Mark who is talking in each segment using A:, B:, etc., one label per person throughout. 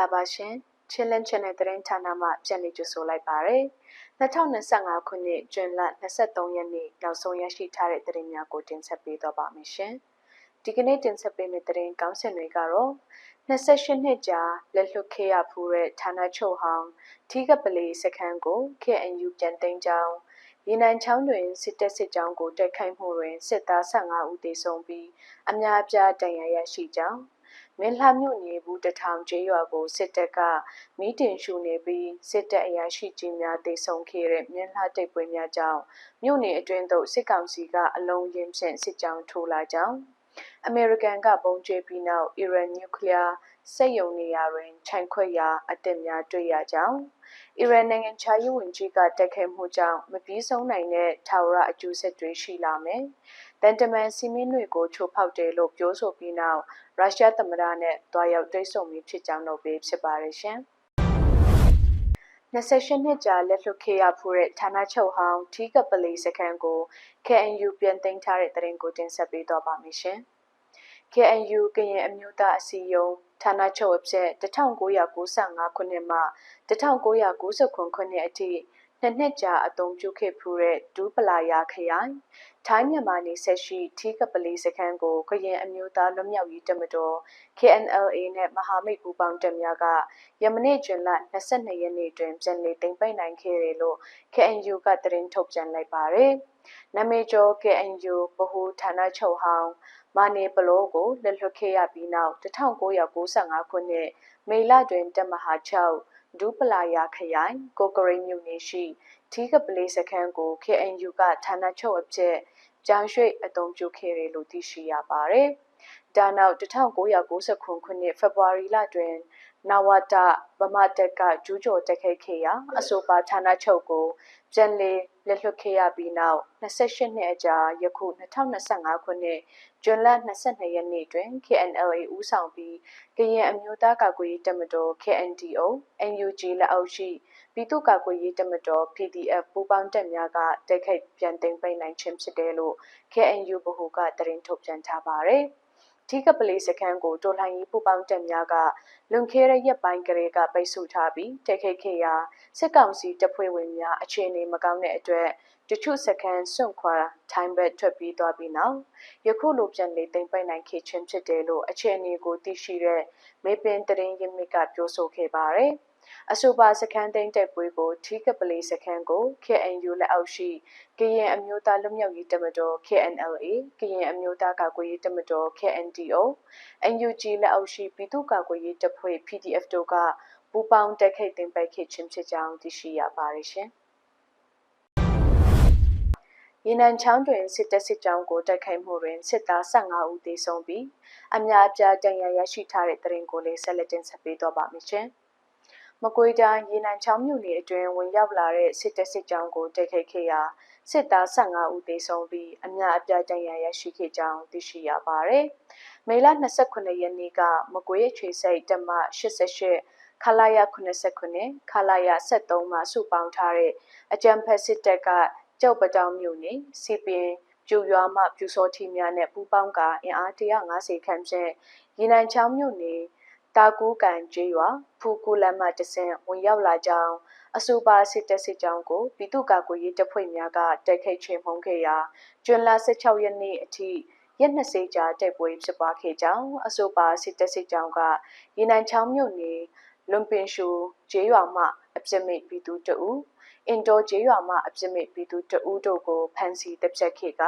A: လာပါရှင်ချင်းလင်း channel သတင်းဌာနမှပြန်လည်ကြိုဆိုလိုက်ပါရယ်2025ခုနှစ်ဇွန်လ23ရက်နေ့နောက်ဆုံးရရှိထားတဲ့သတင်းများကိုတင်ဆက်ပေးတော့ပါမယ်ရှင်ဒီကနေ့တင်ဆက်ပေးမယ့်သတင်းကောင်းစင်တွေကတော့28နှစ်ကြာလက်လွတ်ခဲ့ရဖူးတဲ့ဌာနချုပ်ဟောင်းထီးကပလီစခန်းကို KNU ပြန်သိမ်းကြောင်းရေနံချောင်းတွင်စစ်တပ်စစ်ကြောင်းကိုတိုက်ခိုက်မှုတွင်စစ်သား15ဦးသေဆုံးပြီးအများအပြားဒဏ်ရာရရှိကြောင်း မင်းလှမြို့နယ်ဘူးတထောင်ကျေးရွာကိုစစ်တပ်ကမီးတင်ရှူနေပြီးစစ်တပ်အရာရှိကြီးများတေဆုံးခဲ့တဲ့မင်းလှတိတ်ပွဲများကြောင့်မြို့နယ်အတွင်းသို့စစ်ကောင်စီကအလုံးရင်းဖြင့်စစ်ကြောင်းထိုးလာကြောင်းအမေရိကန်ကပုံကျဲပြီးနောက်အီရန်နျူကလ িয়ার စက်ယုံနေရာတွင်ခြံခွက်ရာအသစ်များတွေ့ရကြောင်းအီရန်နိုင်ငံခြားရေးဝန်ကြီးကတက်ခဲမှုကြောင့်မပြီးဆုံးနိုင်တဲ့ထာဝရအကျိုးဆက်တွေရှိလာမယ်။ တန်တမန်စီမင်းတွေကိုချိုးဖောက်တယ်လို့ပြောဆိုပြီးနောက်ရုရှားသမ္မတနဲ့တွားရောက်တွေ့ဆုံပြီးဖြစ်ကြောင်းတော့ပဲဖြစ်ပါရဲ့ရှင်။28နှစ်ကြာလက်လွတ်ခဲ့ရဖူးတဲ့ဌာနချုပ်ဟောင်းထီးကပလီစခန်းကို KNU ပြန်သိမ်းထားတဲ့တရင်ကိုတင်ဆက်ပေးတော့ပါမယ်ရှင်။ KNU ကရင်အမျိုးသားအစည်းအရုံးဌာနချုပ်အဖြစ်1995ခုနှစ်မှ1999ခုနှစ်အထိ နှစ်နှစ်ကြာအသုံးပြုခဲ့ဖူးတဲ့ဒူးပလာယာခရိုင်ထိုင်းမြန်မာနေဆက်ရှိထီးကပလီစခန်းကိုကရင်အမျိုးသားလွတ်မြောက်ရေးတမတော် KNLA နဲ့မဟာမိတ်ပူးပေါင်းတပ်များကယမနေ့ကျွန်းလ22ရက်နေ့တွင်ပြန်လည်သိမ်းပိုက်နိုင်ခဲ့တယ်လို့ KNU ကသတင်းထုတ်ပြန်လိုက်ပါတယ်။နမေကျော် KNU ဗဟိုဌာနချုပ်ဟောင်းမာနေပလောကိုလက်လွတ်ခဲ့ရပြီးနောက်1995ခုနှစ်မေလတွင်တပ်မဟာ6 ဒူးပလာယာခရိုင်ကိုကရိတ်မြို့နယ်ရှိထီးကပလေးစခန်းကို KNU ကဌာနချုပ်အဖြစ်ကြောင်းရွှေ့အသုံးပြုခဲ့တယ်လို့သိရှိရပါတယ်။ဒါနောက်1999ခုနှစ်ဖေဖော်ဝါရီလတွင် နဝတဗမာတက်ကကျူးကျော်တက်ခိုက်ခဲ့ရာအဆိုပါဌာနချုပ်ကိုပြန်လည်လက်လွတ်ခဲ့ရပြီးနောက်28နှစ်အကြာယခု2025ခုနှစ်ဇွန်လ22ရက်နေ့တွင် KNLA ဦးဆောင်ပြီးကရင်အမျိုးသားကာကွယ်ရေးတပ်မတော် KNDO NUG လက်အောက်ရှိပြည်သူ့ကာကွယ်ရေးတပ်မတော် PDF ပူးပေါင်းတပ်များကတိုက်ခိုက်ပြန်သိမ်းပိုက်နိုင်ခြင်းဖြစ်တယ်လို့ KNU ဗဟိုကသတင်းထုတ်ပြန်ထားပါတယ်။ ထီးကပလေးစခန်းကိုတော်လှန်ရေးပူပေါင်းတပ်များကလွန်ခဲ့တဲ့ရက်ပိုင်းကလေးကပိတ်ဆို့ထားပြီးတိုက်ခိုက်ခဲ့ရာစစ်ကောင်စီတပ်ဖွဲ့ဝင်များအခြေအနေမကောင်းတဲ့အတွက်တချို့စခန်းစွန့်ခွာထိုင်းဘက်ထွက်ပြေးသွားပြီးနောက်ယခုလိုပြန်လေသိမ်းပိုက်နိုင်ခဲ့ခြင်းဖြစ်တယ်လို့အခြေအနေကိုသိရှိတဲ့မေပင်တရင်ရင်းမြစ်ကပြောဆိုခဲ့ပါတယ်။ အဆိုပါစခန်းသိမ်းတိုက်ပွဲကိုထီးကပလေးစခန်းကို KNU လက်အောက်ရှိကရင်အမျိုးသားလွတ်မြောက်ရေးတပ်မတော် KNLA ကရင်အမျိုးသားကာကွယ်ရေးတပ်မတော် KNDO NUG လက်အောက်ရှိပြည်သူ့ကာကွယ်ရေးတပ်ဖွဲ့ PDF တို့ကပူးပေါင်းတိုက်ခိုက်သိမ်းပိုက်ခဲ့ခြင်းဖြစ်ကြောင်းသိရှိရပါတယ်ရှင်။ရေနံချောင်းတွင်စစ်တပ်စစ်ကြောင်းကိုတိုက်ခိုက်မှုတွင်စစ်သား15ဦးသေဆုံးပြီးအများအပြားဒဏ်ရာရရှိထားတဲ့တရင်ကိုလည်းဆက်လက်တင်ဆက်ပေးတော့ပါမယ်ရှင်။ မကွေးတိုင်းရေနံချောင်းမြို့နယ်အတွင်းဝင်ရောက်လာတဲ့စစ်တပ်စစ်ကြောင်းကိုတိုက်ခိုက်ခဲ့ရာစစ်သား15ဦးသေဆုံးပြီးအများအပြားဒဏ်ရာရရှိခဲ့ကြောင်းသိရှိရပါတယ်။မေလ29ရက်နေ့ကမကွေးချွေစိတ်တမ88ခလာရ89ခလာရ73မှာစုပေါင်းထားတဲ့အကြံဖက်စစ်တပ်ကကြောက်ပတောင်မြို့နယ်စီပင်ပြူရွာမှပြူစောထီများနဲ့ပူးပေါင်းကအင်အား150ခန့်ဖြင့်ရေနံချောင်းမြို့နယ် တာကူးကန်ကျေးရွာဖူကူလမ်းမှတဆင့်ဝင်ရောက်လာကြောင်းအဆိုပါစစ်တပ်စစ်ကြောင်းကိုပြည်သူ့ကာကွယ်ရေးတပ်ဖွဲ့များကတိုက်ခိုက်ချေမှုန်းခဲ့ရာကျွန်းလ16ရက်နေ့အထိရက်20ကြာတိုက်ပွဲဖြစ်ပွားခဲ့ကြောင်းအဆိုပါစစ်တပ်စစ်ကြောင်းကရေနံချောင်းမြို့နယ်လွန်ပင်ရှူကျေးရွာမှအပြစ်မဲ့ပြည်သူတအူအင်ဒိုကျေးရွာမှအပြစ်မဲ့ပြည်သူတအူတို့ကိုဖမ်းဆီးတပ်ဖြတ်ခဲ့က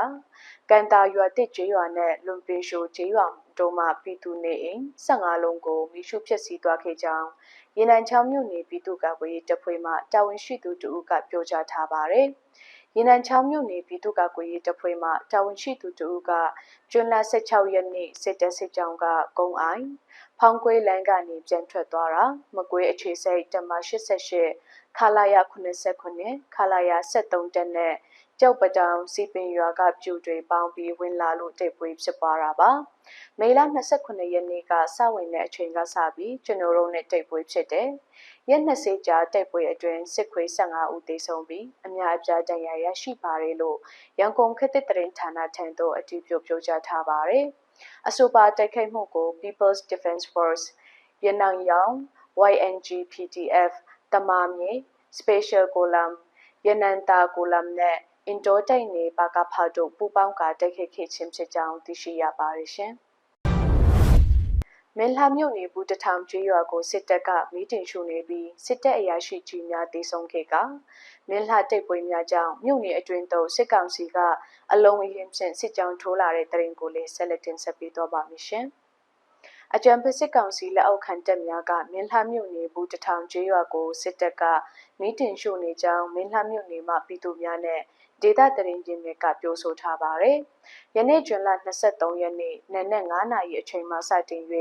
A: ကန်တာရွာတစ်ကျေးရွာနဲ့လွန်ပင်ရှူကျေးရွာ တို့မှပြည်သူနေအိမ်15လုံးကိုမိရှုဖျက်ဆီးသွားခဲ့ကြောင်းရေနံချောင်းမြို့နယ်ပြည်သူ့ကာကွယ်ရေးတပ်ဖွဲ့မှတာဝန်ရှိသူတို့ကပြောကြားထားပါတယ်။ရေနံချောင်းမြို့နယ်ပြည်သူ့ကာကွယ်ရေးတပ်ဖွဲ့မှတာဝန်ရှိသူတို့ကကျွန်းလ16ရက်နေ့စစ်တပ်စစ်ကြောင်းကကုန်းအိုင်ဖောင်းကွေးလမ်းကနေပြန်ထွက်သွားတာမကွေးအခြေစိတ်တမ88ခလာရ89ခလာရ73တက်နဲ့ကျောက်ပတောင်စီပင်ရွာကပြူတွေပေါင်းပြီးဝင်လာလို့တိတ်ပွေးဖြစ်ပွားတာပါ မေလ29ရက်နေ့ကစဝင်တဲ့အချိန်ကစပြီးကျွန်တော်တို့နဲ့တိတ်ပွေးဖြစ်တယ်ရက်20ကြာတိတ်ပွေးအတွင်းစစ်ခွေး15ဦးသေဆုံးပြီးအများအပြားဒဏ်ရာရရှိပါတယ်လို့ရန်ကုန်ခေတ်သစ်တရင်ဌာနထံသို့အတည်ပြုပြောကြားထားပါတယ်အဆိုပါတိုက်ခိုက်မှုကို People's Defense Force ရနံရောင် YNG PDF တမာမြေ Special Column ရနန္တာကိုလမ်နဲ့ အင်တိုတိတ်နေပါကဖာတို့ပူပေါင်းကတိုက်ခိုက်ခဲ့ခြင်းဖြစ်ကြောင်းသိရှိရပါတယ်ရှင်။မင်းလာမြို့နယ်ဘူးတထောင်ကျွေးရွာကိုစစ်တပ်ကမီးတင်ရှို့နေပြီးစစ်တပ်အရာရှိကြီးများတေဆုံးခဲ့ကမင်းလာတိတ်ပွဲများကြောင့်မြို့နယ်အတွင်းသို့စစ်ကောင်စီကအလုံးအရင်ဖြင့်စစ်ကြောင်းထိုးလာတဲ့တရင်ကိုလည်းဆက်လက်တင်ဆက်ပေးတော့ပါမရှင်။ အကြံဖစစ်ကောင်စီလက်အောက်ခံတပ်များကမင်းလှမြို့နယ်ဘူးတထောင်ကျွေးရွာကိုစစ်တပ်ကမီးတင်ရှို့နေကြောင်းမင်းလှမြို့နယ်မှပြည်သူများနဲ့ဒေသတရင်ချင်းတွေကပြောဆိုထားပါတယ်။ယနေ့ဇွန်လ23ရက်နေ့နနက်9:00နာရီအချိန်မှစတင်၍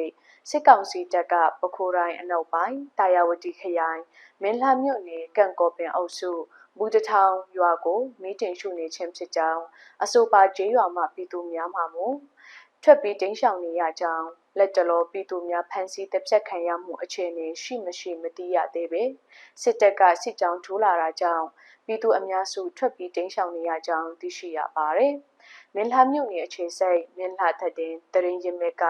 A: စစ်ကောင်စီတပ်ကပခိုးတိုင်းအနောက်ပိုင်းတာယာဝတီခရိုင်မင်းလှမြို့နယ်ကန့်ကောပင်အုပ်စုဘူးတထောင်ရွာကိုမီးတင်ရှို့နေခြင်းဖြစ်ကြောင်းအဆိုပါကျေးရွာမှပြည်သူများမှမူထွက်ပြီးတိမ်းရှောင်နေရကြောင်း လက်တလောပြည်သူများဖမ်းဆီးတပ်ဖြတ်ခံရမှုအခြေအနေရှိမရှိမသိရသေးပေစစ်တပ်ကစစ်ကြောင်းထိုးလာတာကြောင့်ပြည်သူအများစုထွက်ပြီးတိမ်းရှောင်နေရကြောင်းသိရှိရပါတယ်။မင်းလှမြို့နယ်အခြေစိတ်မင်းလှထက်တင်တရင်ရင်မြက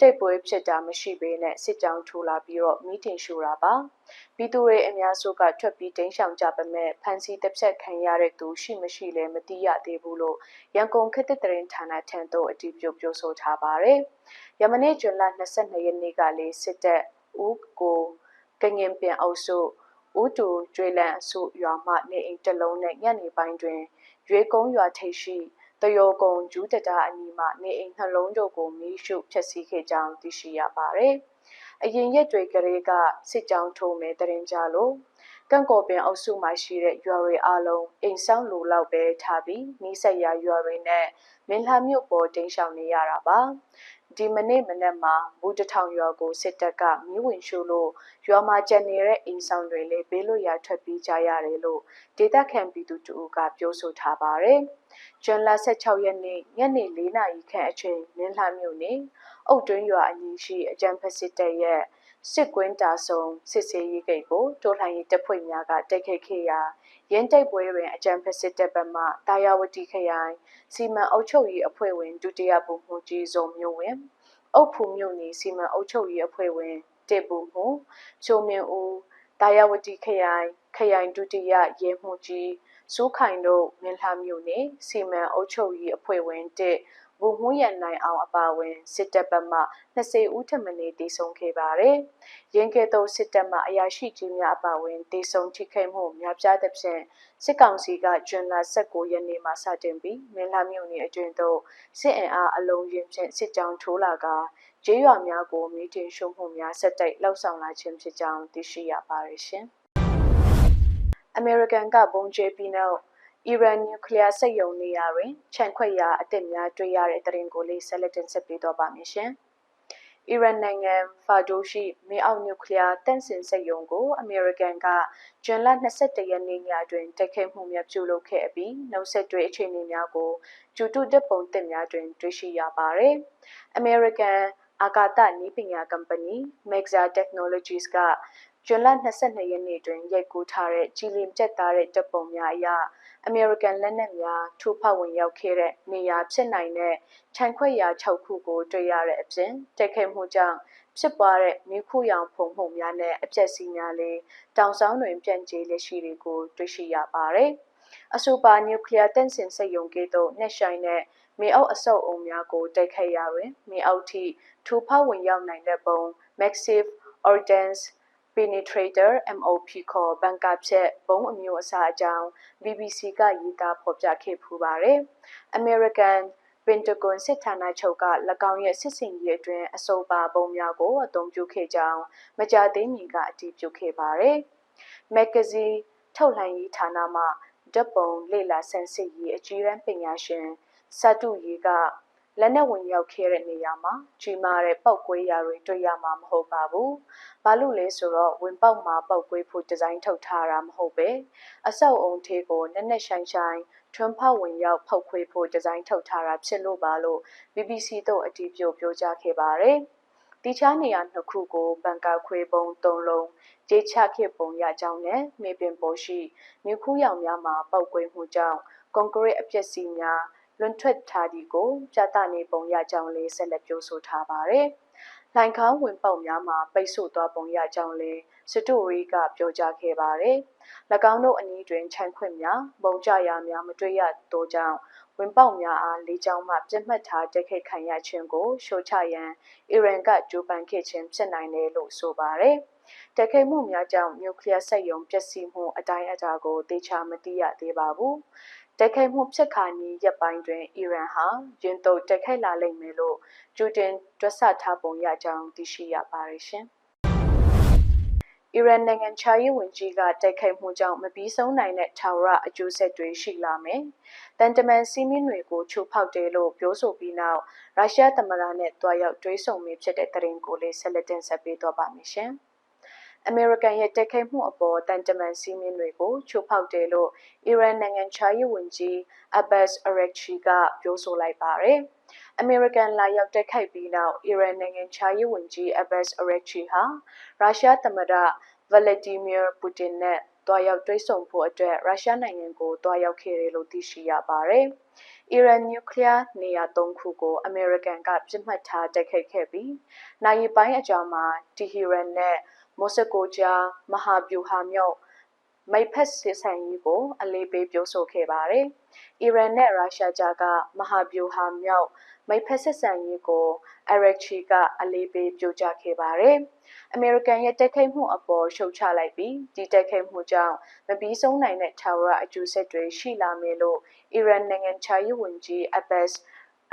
A: တိတ်ပွဲဖြစ်တာမရှိဘဲနဲ့စစ်ကြောင်းထိုးလာပြီးတော့မီးတင်ရှို့တာပါပြည်သူတွေအများစုကထွက်ပြီးတိမ်းရှောင်ကြပေမဲ့ဖမ်းဆီးတပ်ဖြတ်ခံရတဲ့သူရှိမရှိလည်းမသိရသေးဘူးလို့ရန်ကုန်ခေတ်သစ်တရင်ဌာနထံသို့အတည်ပြုပြောဆိုထားပါတယ်။ယမနေ့ဇွန်လ22ရက်နေ့ကလေးစစ်တပ်ဦးကိုကငင်ပင်အုပ်စုဦးတူကျွေးလန့်အစုရွာမှနေအိမ်တစ်လုံးနဲ့ညနေပိုင်းတွင်ရွေကုန်းရွာထိပ်ရှိ တယောကုံဂျူးတတာအနီးမှနေအိမ်နှလုံးတို့ကိုမီးရှို့ဖျက်ဆီးခဲ့ကြောင်းသိရှိရပါတယ်။အရင်ရက်တွေကလေးကစစ်ကြောင်းထိုးမဲ့တရင်ကြလို့ကန့်ကော်ပင်အုပ်စုမှာရှိတဲ့ရွာတွေအလုံးအိမ်ဆောင်လူလောက်ပဲထားပြီးမိဆက်ရရွာတွေနဲ့မင်းလာမြို့ပေါ်တိမ်းရှောင်နေရတာပါဒီမနေ့မနက်မှာဘူးတထောင်ရွာကိုစစ်တပ်ကမီးဝင်ရှို့လို့ရွာမှာကျန်နေတဲ့အိမ်ဆောင်တွေလည်းဘေးလွတ်ရာထွက်ပြေးကြရတယ်လို့ဒေသခံပြည်သူတို့ကပြောဆိုထားပါတယ်။ ဇွန်လ16ရက်နေ့ညနေ4နာရီခန့်အချိန်မင်းလှမြို့နယ်အုတ်တွင်းရွာအနီးရှိအကြံဖက်စစ်တပ်ရဲ့စစ်ကွင်းတာဆုံစစ်စေးရေးဂိတ်ကိုတိုးလှန်ရေးတပ်ဖွဲ့များကတိုက်ခိုက်ခဲ့ရာရင်းတိုက်ပွဲတွင်အကြံဖက်စစ်တပ်ဘက်မှတာယာဝတီခရိုင်စီမံအုပ်ချုပ်ရေးအဖွဲ့ဝင်ဒုတိယဗိုလ်မှူးကြီးစုံမျိုးဝင်းအုတ်ဖူမြို့နယ်စီမံအုပ်ချုပ်ရေးအဖွဲ့ဝင်တေပူမှုချိုမင်းဦးတာယာဝတီခရိုင်ခရိုင်ဒုတိယရဲမှူးကြီး စူးခိုင်တို့မင်းလှမြို့နယ်စီမံအုပ်ချုပ်ရေးအဖွဲ့ဝင်တစ်ဗိုလ်မှူးရန်နိုင်အောင်အပါဝင်စစ်တပ်ဘက်မှ20ဦးထပ်မံတည်ဆုံခဲ့ပါတယ်။ရင်းကဲသောစစ်တပ်မှအရာရှိကြီးများအပါဝင်တည်ဆုံထိခိုက်မှုများပြားသဖြင့်စစ်ကောင်စီကဂျွန်လ19ရက်နေ့မှစတင်ပြီးမင်းလာမြို့နယ်အတွင်းသို့စစ်အင်အားအလုံးရင်ဖြင့်စစ်ကြောင်းထိုးလာကကျေးရွာများကိုမီးတင်ရှုံမှုများဆက်တိုက်လှောက်ဆောင်လာခြင်းဖြစ်ကြောင်းသိရှိရပါတယ်ရှင်။ အမေရိကန်ကဘုံကျဲပြီးနောက်အီရန်နျူကလ িয়ার စက်ရုံနေရာတွင်ခြံခွက်ရာအသစ်များတွေ့ရတဲ့တရင်ကိုလေးဆက်လက်တင်ဆက်ပေးတော့ပါမယ်ရှင်။အီရန်နိုင်ငံဖာဒိုရှိမြေအောက်နျူကလ িয়ার တန့်စင်စက်ရုံကိုအမေရိကန်ကဇွန်လ22ရက်နေ့ညတွင်တိုက်ခိုက်မှုများပြုလုပ်ခဲ့ပြီးနောက်ဆက်တွဲအခြေအနေများကိုကျူတုတပ်ပုံသစ်များတွင်တွေ့ရှိရပါတယ်။ American အာကာသနည်းပညာကုမ္ပဏီ Maxa Technologies က ဇွန်လ22ရက်နေ့တွင်ရိုက်ကူးထားတဲ့ကြည်လင်ပြတ်သားတဲ့တပ်ပုံများအရအမေရိကန်လက်နက်များထိုးဖောက်ဝင်ရောက်ခဲ့တဲ့နေရာဖြစ်နိုင်တဲ့ခြံခွက်ရာ6ခုကိုတွေ့ရတဲ့အပြင်တိုက်ခိုက်မှုကြောင့်ဖြစ်ပွားတဲ့မိခုရောင်ဖုံမှုများနဲ့အပြက်စီးများလည်းတောင်ဆောင်တွင်ပြန့်ကျဲလက်ရှိတွေကိုတွေ့ရှိရပါတယ်။အဆိုပါနျူကလ িয়ার တန့်စင်စက်ရုံကဲ့သို့နှက်ဆိုင်တဲ့မြေအောက်အဆုပ်အုံများကိုတိုက်ခိုက်ရာတွင်မြေအောက်ထိထိုးဖောက်ဝင်ရောက်နိုင်တဲ့ပုံ Massive Ordnance Penetrator MOP ခေါ်ဘန်ကာဖြက်ဘုံအမျိုးအစားအကြောင်း BBC ကရေးသားဖော်ပြခဲ့ဖူးပါတယ်။ American ပင်တဂွန်စစ်ဌာနချုပ်က၎င်းရဲ့စစ်စင်ရေးအတွင်းအဆိုပါပုံများကိုအသုံးပြုခဲ့ကြောင်းမကြာသေးမီကအတည်ပြုခဲ့ပါတယ်။မဂ္ဂဇင်းထုတ်လှမ်းရေးဌာနမှဓာတ်ပုံလေ့လာဆန်းစစ်ရေးအကြီးအကဲပညာရှင်စတုရေးက လက်နက်ဝင်ရောက်ခဲ့တဲ့နေရာမှာကြီးမားတဲ့ပောက်ကွဲရာတွေတွေ့ရမှာမဟုတ်ပါဘူး။ဘာလို့လဲဆိုတော့ဝင်ပေါက်မှာပောက်ကွဲဖို့ဒီဇိုင်းထုတ်ထားတာမဟုတ်ပဲအဆောက်အုံသေးကိုနက်နက်ရှိုင်းရှိုင်းထွန်းဖောက်ဝင်ရောက်ဖောက်ခွဲဖို့ဒီဇိုင်းထုတ်ထားတာဖြစ်လို့ပါလို့ BBC တို့အတည်ပြုပြောကြားခဲ့ပါတယ်။တိချားနေရာနှစ်ခုကိုဘန်ကာခွေပုံ၃လုံးကြေးချခဲ့ပုံရကြောင်းနဲ့မြေပြင်ပေါ်ရှိမြခုရောင်များမှာပောက်ကွဲမှုကြောင့်ကွန်ကရစ်အပျက်စီးများ လွန်ထွက်ထားသည်ကိုပြသနေပုံရကြောင်းလေးဆက်လက်ပြောဆိုထားပါတယ်။လိုင်ခေါင်းဝင်ပေါက်များမှာပိတ်ဆို့သွားပုံရကြောင်းလည်းစတိုရီကပြောကြားခဲ့ပါတယ်။၎င်းတို့အနီးတွင်ခြံခွင့်များပုံကြရာများမတွေ့ရသောကြောင့်ဝင်ပေါက်များအားလေးချောင်းမှပြတ်မှတ်ထားတိုက်ခိုက်ခံရခြင်းကိုရှို့ချရန်အီရန်ကကြိုးပမ်းခဲ့ခြင်းဖြစ်နိုင်တယ်လို့ဆိုပါတယ်။တိုက်ခိုက်မှုများကြောင့်နျူကလ িয়ার စက်ရုံပျက်စီးမှုအတိုင်းအတာကိုသေချာမသိရသေးပါဘူး။ တိုက်ခိုက်မှုဖြစ်ခါနီးရက်ပိုင်းတွင်အီရန်ဟာယင်းတုတ်တိုက်ခိုက်လာလိမ့်မယ်လို့ကြိုတင်တွက်ဆထားပုံရကြောင်းသိရှိရပါတယ်ရှင်။အီရန်နိုင်ငံခြားရေးဝန်ကြီးကတိုက်ခိုက်မှုကြောင့်မပြီးဆုံးနိုင်တဲ့ထာဝရအကျိုးဆက်တွေရှိလာမယ်။တန်တမန်စီးမင်းတွေကိုချိုးဖောက်တယ်လို့ပြောဆိုပြီးနောက်ရုရှားသမ္မတနဲ့တွားရောက်တွေးဆုံမိဖြစ်တဲ့တရင်ကိုလေးဆက်လက်တင်ဆက်ပေးတော့ပါမယ်ရှင်။ အမေရိကန်ရဲ့တိုက်ခိုက်မှုအပေါ်တန်တမန်စီးမင်းတွေကိုချိုးဖောက်တယ်လို့အီရန်နိုင်ငံခြားရေးဝန်ကြီးအဘတ်အရက်ချီကပြောဆိုလိုက်ပါတယ်။အမေရိကန်လာရောက်တိုက်ခိုက်ပြီးနောက်အီရန်နိုင်ငံခြားရေးဝန်ကြီးအဘတ်အရက်ချီဟာရုရှားသမ္မတဗလက်ဒီမီယာပူတင်နဲ့တွားရောက်တွေ့ဆုံဖို့အတွက်ရုရှားနိုင်ငံကိုတွားရောက်ခဲ့တယ်လို့သိရှိရပါတယ်။အီရန်နျူကလ িয়ার နေရာ၃ခုကိုအမေရိကန်ကပြစ်မှတ်ထားတိုက်ခိုက်ခဲ့ပြီးနိုင်ပိုင်းအကြာမှာတီဟီရန်နဲ့ မော်စကိုကြားမဟာဗျူဟာမြောက်မိတ်ဖက်စစ်ဆိုင်ရေးကို အလေးပေးပြောဆိုခဲ့ပါတယ်။အီရန်နဲ့ရုရှားကြားကမဟာဗျူဟာမြောက်မိတ်ဖက်ဆက်ဆံရေးကိုအရက်ချီကအလေးပေးပြောကြားခဲ့ပါတယ်။အမေရိကန်ရဲ့တိုက်ခိုက်မှုအပေါ်ရှုတ်ချလိုက်ပြီးဒီတိုက်ခိုက်မှုကြောင့်မပြီးဆုံးနိုင်တဲ့ထာဝရအကျိုးဆက်တွေရှိလာမယ်လို့အီရန်နိုင်ငံခြားရေးဝန်ကြီးအဘတ်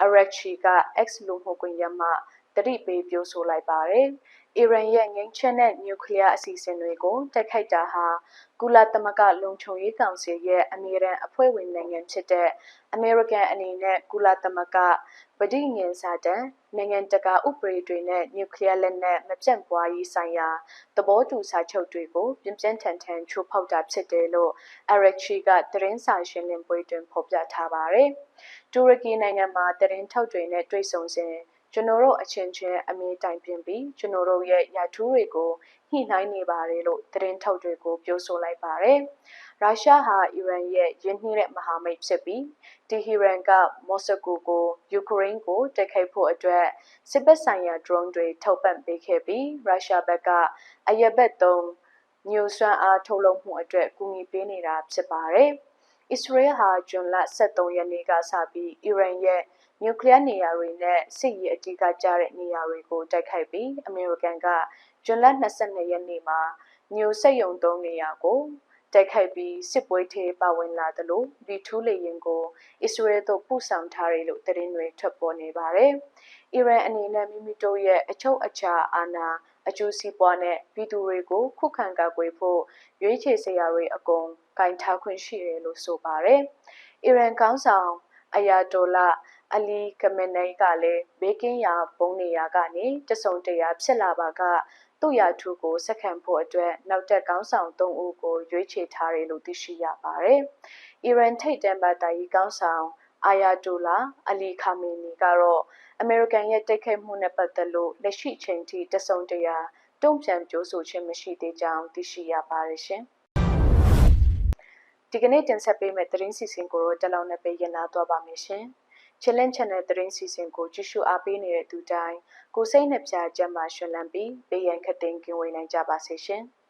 A: အရက်ချီက X လူမှုကွန်ရက်မှာတတိပေးပြောဆိုလိုက်ပါတယ်။ အီရန်ရဲ့ငြိမ်းချမ်းတဲ့နျူကလ িয়ার အစီအစဉ်တွေကိုတိုက်ခိုက်တာဟာကုလသမဂ္ဂလုံခြုံရေးကောင်စီရဲ့အမြဲတမ်းအဖွဲ့ဝင်နိုင်ငံဖြစ်တဲ့အမေရိကန်အနေနဲ့ကုလသမဂ္ဂပဋိဉာဉ်စာတမ်းနိုင်ငံတကာဥပဒေတွေနဲ့နျူကလ িয়ার လက်နက်မပြန့်ပွားရေးဆိုင်ရာသဘောတူစာချုပ်တွေကိုပြင်းပြင်းထန်ထန်ချိုးဖောက်တာဖြစ်တယ်လို့အရက်ချီကသတင်းစာရှင်းလင်းပွဲတွင်ဖော်ပြထားပါတယ်။တူရကီနိုင်ငံမှာသတင်းထောက်တွေနဲ့တွေ့ဆုံစဉ် ကျွန်တော်တို့အချင်းချင်းအမေးတိုင်ပင်ပြီးကျွန်တော်တို့ရဲ့ရာထူးတွေကိုညှိနှိုင်းနေပါတယ်လို့သတင်းထုတ်တွေကိုပြောဆိုလိုက်ပါတယ်။ရုရှားဟာအီရန်ရဲ့ရင်းနှီးတဲ့မဟာမိတ်ဖြစ်ပြီးတီဟီရန်ကမော်စကိုကိုယူကရိန်းကိုတိုက်ခိုက်ဖို့အတွက်စစ်ဘက်ဆိုင်ရာ drone တွေထုတ်ပံ့ပေးခဲ့ပြီးရုရှားဘက်ကအရက်ဘက်သုံးညူဆွမ်းအားထုတ်လုပ်မှုအတွက်ကူညီပေးနေတာဖြစ်ပါတယ်။အစ္စရေးဟာဂျွန်လ23ရက်နေ့ကစပြီးအီရန်ရဲ့ နျူကလ িয়ার နေရာတွေနဲ့စစ်ရေးအကြီးအကျတဲ့နေရာတွေကိုတိုက်ခိုက်ပြီးအမေရိကန်ကဇွန်လ22ရက်နေ့မှာညိုစက်ယုံသုံးနေရာကိုတိုက်ခိုက်ပြီးစစ်ပွဲထဲပါဝင်လာသလိုဒီထူးလေရင်ကိုအစ္စရေးသို့ပို့ဆောင်ထားတယ်လို့သတင်းတွေထွက်ပေါ်နေပါတယ်။အီရန်အနေနဲ့မိမိတို့ရဲ့အချုပ်အခြာအာဏာအကျိုးစီးပွားနဲ့ပြည်သူတွေကိုခုခံကာကွယ်ဖို့ရွေးချယ်စရာတွေအကုန်ကင်ထားခွင့်ရှိတယ်လို့ဆိုပါတယ်။အီရန်ကောင်းဆောင်အယာတိုလာ အလီကမနီကလည်းဘေးကင်းရာပုံနေရာကနေတဆုံတရာဖြစ်လာပါကသူ့ရာထူးကိုစက္ကန့်ဖို့အတွက်နောက်တက်ကောင်းဆောင်၃ဦးကိုရွေးချယ်ထားတယ်လို့သိရှိရပါတယ်။အီရန်ထိပ်တန်းဘာသာရေးကောင်းဆောင်အာယာတိုလာအလီခါမီနီကတော့အမေရိကန်ရဲ့တိုက်ခိုက်မှုနဲ့ပတ်သက်လို့လက်ရှိချိန်ထိတဆုံတရာတုံ့ပြန်ပြောဆိုခြင်းမရှိသေးကြောင်းသိရှိရပါတယ်ရှင်။ဒီကနေ့တင်ဆက်ပေးမယ့်သတင်းစီစဉ်ကိုတော့တလောင်းနဲ့ပေးရနာသွားပါမယ်ရှင်။ Challenge Channel သတင်းစီစဉ်ကိုကြည့်ရှုအားပေးနေတဲ့သူတိုင်းကိုစိတ်နှပြကျမ်းမာရှင်လန်းပြီးဘေးရန်ခတ်သိမ်းကင်းဝေးနိုင်ကြပါစေရှင်။